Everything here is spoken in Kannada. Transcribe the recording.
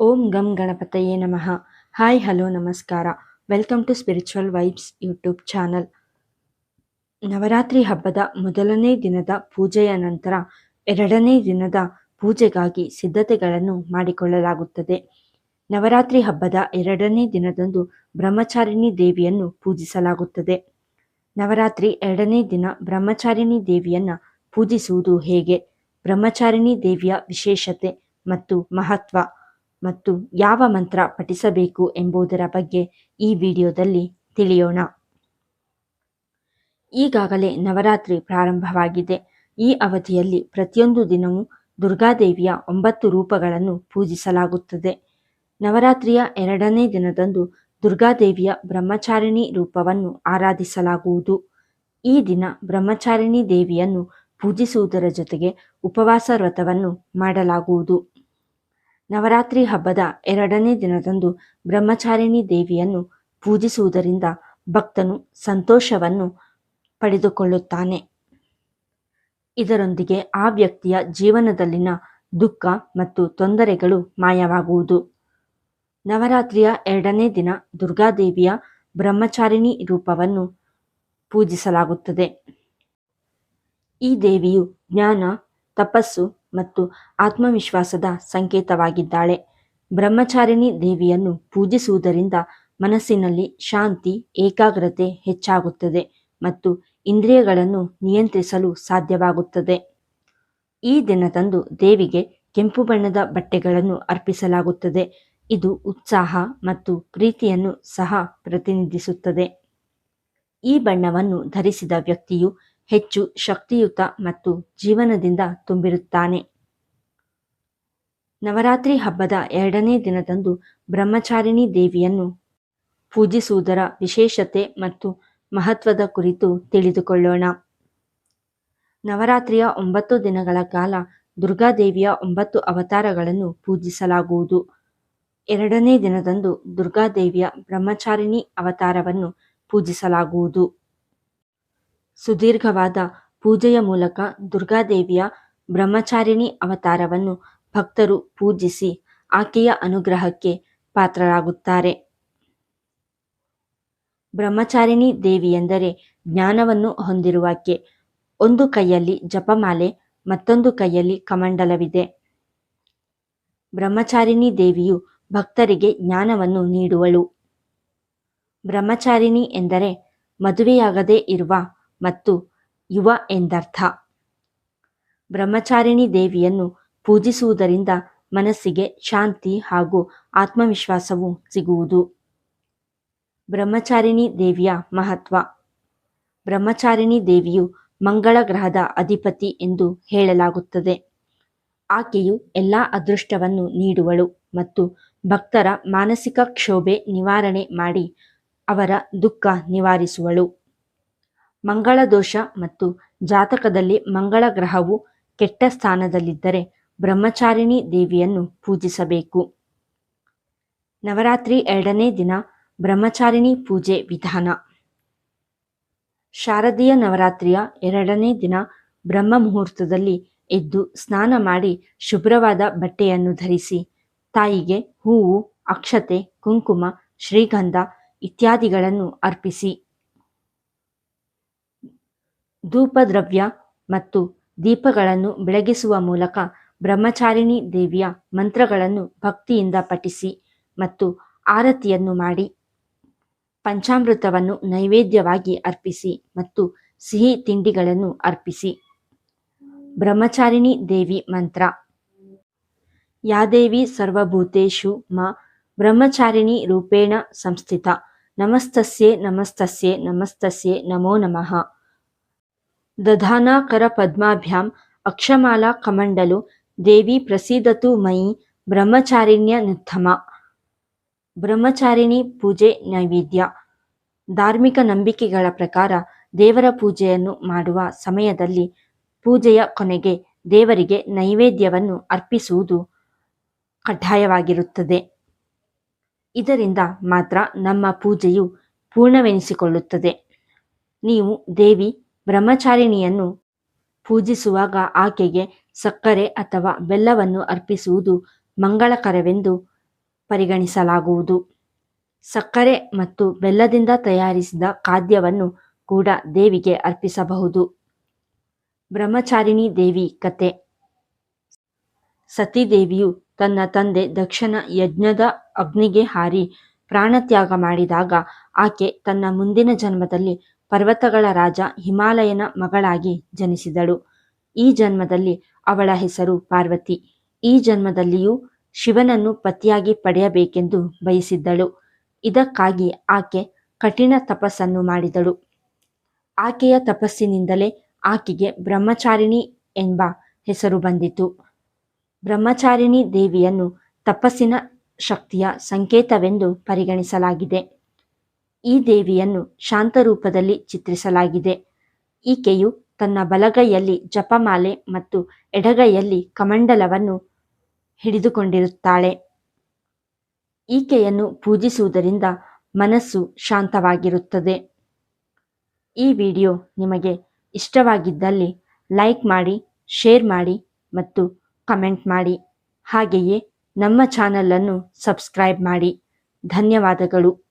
ಓಂ ಗಂ ಗಣಪತಯೇ ನಮಃ. ಹಾಯ್, ಹಲೋ, ನಮಸ್ಕಾರ. Welcome to spiritual vibes YouTube channel. Navaratri ಹಬ್ಬದ ಮೊದಲನೇ ದಿನದ ಪೂಜೆಯ ನಂತರ ಎರಡನೇ ದಿನದ ಪೂಜೆಗಾಗಿ ಸಿದ್ಧತೆಗಳನ್ನು ಮಾಡಿಕೊಳ್ಳಲಾಗುತ್ತದೆ. ನವರಾತ್ರಿ ಹಬ್ಬದ ಎರಡನೇ ದಿನದಂದು ಬ್ರಹ್ಮಚಾರಿಣಿ ದೇವಿಯನ್ನು ಪೂಜಿಸಲಾಗುತ್ತದೆ. ನವರಾತ್ರಿ ಎರಡನೇ ದಿನ ಬ್ರಹ್ಮಚಾರಿಣಿ ದೇವಿಯನ್ನು ಪೂಜಿಸುವುದು ಹೇಗೆ? ಬ್ರಹ್ಮಚಾರಿಣಿ ದೇವಿಯ ವಿಶೇಷತೆ ಮತ್ತು ಮಹತ್ವ? ಮತ್ತು ಯಾವ ಮಂತ್ರ ಪಠಿಸಬೇಕು ಎಂಬುದರ ಬಗ್ಗೆ ಈ ವಿಡಿಯೋದಲ್ಲಿ ತಿಳಿಯೋಣ. ಈಗಾಗಲೇ ನವರಾತ್ರಿ ಪ್ರಾರಂಭವಾಗಿದೆ. ಈ ಅವಧಿಯಲ್ಲಿ ಪ್ರತಿಯೊಂದು ದಿನವೂ ದುರ್ಗಾದೇವಿಯ ಒಂಬತ್ತು ರೂಪಗಳನ್ನು ಪೂಜಿಸಲಾಗುತ್ತದೆ. ನವರಾತ್ರಿಯ ಎರಡನೇ ದಿನದಂದು ದುರ್ಗಾದೇವಿಯ ಬ್ರಹ್ಮಚಾರಿಣಿ ರೂಪವನ್ನು ಆರಾಧಿಸಲಾಗುವುದು. ಈ ದಿನ ಬ್ರಹ್ಮಚಾರಿಣಿ ದೇವಿಯನ್ನು ಪೂಜಿಸುವುದರ ಜೊತೆಗೆ ಉಪವಾಸ ವ್ರತವನ್ನು ಮಾಡಲಾಗುವುದು. ನವರಾತ್ರಿ ಹಬ್ಬದ ಎರಡನೇ ದಿನದಂದು ಬ್ರಹ್ಮಚಾರಿಣಿ ದೇವಿಯನ್ನು ಪೂಜಿಸುವುದರಿಂದ ಭಕ್ತನು ಸಂತೋಷವನ್ನು ಪಡೆದುಕೊಳ್ಳುತ್ತಾನೆ. ಇದರೊಂದಿಗೆ ಆ ವ್ಯಕ್ತಿಯ ಜೀವನದಲ್ಲಿನ ದುಃಖ ಮತ್ತು ತೊಂದರೆಗಳು ಮಾಯವಾಗುವುದು. ನವರಾತ್ರಿಯ ಎರಡನೇ ದಿನ ದುರ್ಗಾದೇವಿಯ ಬ್ರಹ್ಮಚಾರಿಣಿ ರೂಪವನ್ನು ಪೂಜಿಸಲಾಗುತ್ತದೆ. ಈ ದೇವಿಯು ಜ್ಞಾನ, ತಪಸ್ಸು ಮತ್ತು ಆತ್ಮವಿಶ್ವಾಸದ ಸಂಕೇತವಾಗಿದ್ದಾಳೆ. ಬ್ರಹ್ಮಚಾರಿಣಿ ದೇವಿಯನ್ನು ಪೂಜಿಸುವುದರಿಂದ ಮನಸ್ಸಿನಲ್ಲಿ ಶಾಂತಿ, ಏಕಾಗ್ರತೆ ಹೆಚ್ಚಾಗುತ್ತದೆ ಮತ್ತು ಇಂದ್ರಿಯಗಳನ್ನು ನಿಯಂತ್ರಿಸಲು ಸಾಧ್ಯವಾಗುತ್ತದೆ. ಈ ದಿನದಂದು ದೇವಿಗೆ ಕೆಂಪು ಬಣ್ಣದ ಬಟ್ಟೆಗಳನ್ನು ಅರ್ಪಿಸಲಾಗುತ್ತದೆ. ಇದು ಉತ್ಸಾಹ ಮತ್ತು ಪ್ರೀತಿಯನ್ನು ಸಹ ಪ್ರತಿನಿಧಿಸುತ್ತದೆ. ಈ ಬಣ್ಣವನ್ನು ಧರಿಸಿದ ವ್ಯಕ್ತಿಯು ಹೆಚ್ಚು ಶಕ್ತಿಯುತ ಮತ್ತು ಜೀವನದಿಂದ ತುಂಬಿರುತ್ತಾನೆ. ನವರಾತ್ರಿ ಹಬ್ಬದ ಎರಡನೇ ದಿನದಂದು ಬ್ರಹ್ಮಚಾರಿಣಿ ದೇವಿಯನ್ನು ಪೂಜಿಸುವುದರ ವಿಶೇಷತೆ ಮತ್ತು ಮಹತ್ವದ ಕುರಿತು ತಿಳಿದುಕೊಳ್ಳೋಣ. ನವರಾತ್ರಿಯ ಒಂಬತ್ತು ದಿನಗಳ ಕಾಲ ದುರ್ಗಾದೇವಿಯ ಒಂಬತ್ತು ಅವತಾರಗಳನ್ನು ಪೂಜಿಸಲಾಗುವುದು. ಎರಡನೇ ದಿನದಂದು ದುರ್ಗಾದೇವಿಯ ಬ್ರಹ್ಮಚಾರಿಣಿ ಅವತಾರವನ್ನು ಪೂಜಿಸಲಾಗುವುದು. ಸುದೀರ್ಘವಾದ ಪೂಜೆಯ ಮೂಲಕ ದುರ್ಗಾದೇವಿಯ ಬ್ರಹ್ಮಚಾರಿಣಿ ಅವತಾರವನ್ನು ಭಕ್ತರು ಪೂಜಿಸಿ ಆಕೆಯ ಅನುಗ್ರಹಕ್ಕೆ ಪಾತ್ರರಾಗುತ್ತಾರೆ. ಬ್ರಹ್ಮಚಾರಿಣಿ ದೇವಿ ಎಂದರೆ ಜ್ಞಾನವನ್ನು ಹೊಂದಿರುವಾಕೆ ಒಂದು ಕೈಯಲ್ಲಿ ಜಪಮಾಲೆ, ಮತ್ತೊಂದು ಕೈಯಲ್ಲಿ ಕಮಂಡಲವಿದೆ. ಬ್ರಹ್ಮಚಾರಿಣಿ ದೇವಿಯು ಭಕ್ತರಿಗೆ ಜ್ಞಾನವನ್ನು ನೀಡುವಳು. ಬ್ರಹ್ಮಚಾರಿಣಿ ಎಂದರೆ ಮದುವೆಯಾಗದೇ ಇರುವ ಮತ್ತು ಯುವ ಎಂದರ್ಥ. ಬ್ರಹ್ಮಚಾರಿಣಿ ದೇವಿಯನ್ನು ಪೂಜಿಸುವುದರಿಂದ ಮನಸ್ಸಿಗೆ ಶಾಂತಿ ಹಾಗೂ ಆತ್ಮವಿಶ್ವಾಸವು ಸಿಗುವುದು. ಬ್ರಹ್ಮಚಾರಿಣಿ ದೇವಿಯ ಮಹತ್ವ. ಬ್ರಹ್ಮಚಾರಿಣಿ ದೇವಿಯು ಮಂಗಳ ಗ್ರಹದ ಅಧಿಪತಿ ಎಂದು ಹೇಳಲಾಗುತ್ತದೆ. ಆಕೆಯು ಎಲ್ಲ ಅದೃಷ್ಟವನ್ನು ನೀಡುವಳು ಮತ್ತು ಭಕ್ತರ ಮಾನಸಿಕ ಕ್ಷೋಭೆ ನಿವಾರಣೆ ಮಾಡಿ ಅವರ ದುಃಖ ನಿವಾರಿಸುವಳು. ಮಂಗಳ ದೋಷ ಮತ್ತು ಜಾತಕದಲ್ಲಿ ಮಂಗಳ ಗ್ರಹವು ಕೆಟ್ಟ ಸ್ಥಾನದಲ್ಲಿದ್ದರೆ ಬ್ರಹ್ಮಚಾರಿಣಿ ದೇವಿಯನ್ನು ಪೂಜಿಸಬೇಕು. ನವರಾತ್ರಿ ಎರಡನೇ ದಿನ ಬ್ರಹ್ಮಚಾರಿಣಿ ಪೂಜೆ ವಿಧಾನ. ಶಾರದೀಯ ನವರಾತ್ರಿಯ ಎರಡನೇ ದಿನ ಬ್ರಹ್ಮ ಮುಹೂರ್ತದಲ್ಲಿ ಎದ್ದು ಸ್ನಾನ ಮಾಡಿ ಶುಭ್ರವಾದ ಬಟ್ಟೆಯನ್ನು ಧರಿಸಿ ತಾಯಿಗೆ ಹೂವು, ಅಕ್ಷತೆ, ಕುಂಕುಮ, ಶ್ರೀಗಂಧ ಇತ್ಯಾದಿಗಳನ್ನು ಅರ್ಪಿಸಿ. ಧೂಪದ್ರವ್ಯ ಮತ್ತು ದೀಪಗಳನ್ನು ಬೆಳಗಿಸುವ ಮೂಲಕ ಬ್ರಹ್ಮಚಾರಿಣಿ ದೇವಿಯ ಮಂತ್ರಗಳನ್ನು ಭಕ್ತಿಯಿಂದ ಪಠಿಸಿ ಮತ್ತು ಆರತಿಯನ್ನು ಮಾಡಿ ಪಂಚಾಮೃತವನ್ನು ನೈವೇದ್ಯವಾಗಿ ಅರ್ಪಿಸಿ ಮತ್ತು ಸಿಹಿ ತಿಂಡಿಗಳನ್ನು ಅರ್ಪಿಸಿ. ಬ್ರಹ್ಮಚಾರಿಣಿ ದೇವಿ ಮಂತ್ರ. ಯಾದೇವಿ ಸರ್ವಭೂತೇಷು ಮ ಬ್ರಹ್ಮಚಾರಿಣಿ ರೂಪೇಣ ಸಂಸ್ಥಿತ. ನಮಸ್ತಸ್ಯೆ ನಮಸ್ತಸ್ಯೆ ನಮಸ್ತಸ್ಯೆ ನಮೋ ನಮಃ. ದಧಾನಾಕರ ಪದ್ಮಾಭ್ಯಾಂ ಅಕ್ಷಮಾಲಾ ಕಮಂಡಲು ದೇವಿ ಪ್ರಸೀದತು ಮಯಿ ಬ್ರಹ್ಮಚಾರಿಣ್ಯ ನಿತ್ತಮ ಬ್ರಹ್ಮಚಾರಿಣಿ ಪೂಜೆ ನೈವೇದ್ಯ. ಧಾರ್ಮಿಕ ನಂಬಿಕೆಗಳ ಪ್ರಕಾರ ದೇವರ ಪೂಜೆಯನ್ನು ಮಾಡುವ ಸಮಯದಲ್ಲಿ ಪೂಜೆಯ ಕೊನೆಗೆ ದೇವರಿಗೆ ನೈವೇದ್ಯವನ್ನು ಅರ್ಪಿಸುವುದು ಕಡ್ಡಾಯವಾಗಿರುತ್ತದೆ. ಇದರಿಂದ ಮಾತ್ರ ನಮ್ಮ ಪೂಜೆಯು ಪೂರ್ಣವೆನಿಸಿಕೊಳ್ಳುತ್ತದೆ. ನೀವು ದೇವಿ ಬ್ರಹ್ಮಚಾರಿಣಿಯನ್ನು ಪೂಜಿಸುವಾಗ ಆಕೆಗೆ ಸಕ್ಕರೆ ಅಥವಾ ಬೆಲ್ಲವನ್ನು ಅರ್ಪಿಸುವುದು ಮಂಗಳಕರವೆಂದು ಪರಿಗಣಿಸಲಾಗುವುದು. ಸಕ್ಕರೆ ಮತ್ತು ಬೆಲ್ಲದಿಂದ ತಯಾರಿಸಿದ ಖಾದ್ಯವನ್ನು ಕೂಡ ದೇವಿಗೆ ಅರ್ಪಿಸಬಹುದು. ಬ್ರಹ್ಮಚಾರಿಣಿ ದೇವಿ ಕತೆ. ಸತೀದೇವಿಯು ತನ್ನ ತಂದೆ ದಕ್ಷನ ಯಜ್ಞದ ಅಗ್ನಿಗೆ ಹಾರಿ ಪ್ರಾಣತ್ಯಾಗ ಮಾಡಿದಾಗ ಆಕೆ ತನ್ನ ಮುಂದಿನ ಜನ್ಮದಲ್ಲಿ ಪರ್ವತಗಳ ರಾಜ ಹಿಮಾಲಯನ ಮಗಳಾಗಿ ಜನಿಸಿದಳು. ಈ ಜನ್ಮದಲ್ಲಿ ಅವಳ ಹೆಸರು ಪಾರ್ವತಿ. ಈ ಜನ್ಮದಲ್ಲಿಯೂ ಶಿವನನ್ನು ಪತಿಯಾಗಿ ಪಡೆಯಬೇಕೆಂದು ಬಯಸಿದ್ದಳು. ಇದಕ್ಕಾಗಿ ಆಕೆ ಕಠಿಣ ತಪಸ್ಸನ್ನು ಮಾಡಿದಳು. ಆಕೆಯ ತಪಸ್ಸಿನಿಂದಲೇ ಆಕೆಗೆ ಬ್ರಹ್ಮಚಾರಿಣಿ ಎಂಬ ಹೆಸರು ಬಂದಿತು. ಬ್ರಹ್ಮಚಾರಿಣಿ ದೇವಿಯನ್ನು ತಪಸ್ಸಿನ ಶಕ್ತಿಯ ಸಂಕೇತವೆಂದು ಪರಿಗಣಿಸಲಾಗಿದೆ. ಈ ದೇವಿಯನ್ನು ಶಾಂತರೂಪದಲ್ಲಿ ಚಿತ್ರಿಸಲಾಗಿದೆ. ಈಕೆಯು ತನ್ನ ಬಲಗೈಯಲ್ಲಿ ಜಪಮಾಲೆ ಮತ್ತು ಎಡಗೈಯಲ್ಲಿ ಕಮಂಡಲವನ್ನು ಹಿಡಿದುಕೊಂಡಿರುತ್ತಾಳೆ. ಈಕೆಯನ್ನು ಪೂಜಿಸುವುದರಿಂದ ಮನಸ್ಸು ಶಾಂತವಾಗಿರುತ್ತದೆ. ಈ ವಿಡಿಯೋ ನಿಮಗೆ ಇಷ್ಟವಾಗಿದ್ದಲ್ಲಿ ಲೈಕ್ ಮಾಡಿ, ಶೇರ್ ಮಾಡಿ ಮತ್ತು ಕಮೆಂಟ್ ಮಾಡಿ. ಹಾಗೆಯೇ ನಮ್ಮ ಚಾನಲನ್ನು ಸಬ್ಸ್ಕ್ರೈಬ್ ಮಾಡಿ. ಧನ್ಯವಾದಗಳು.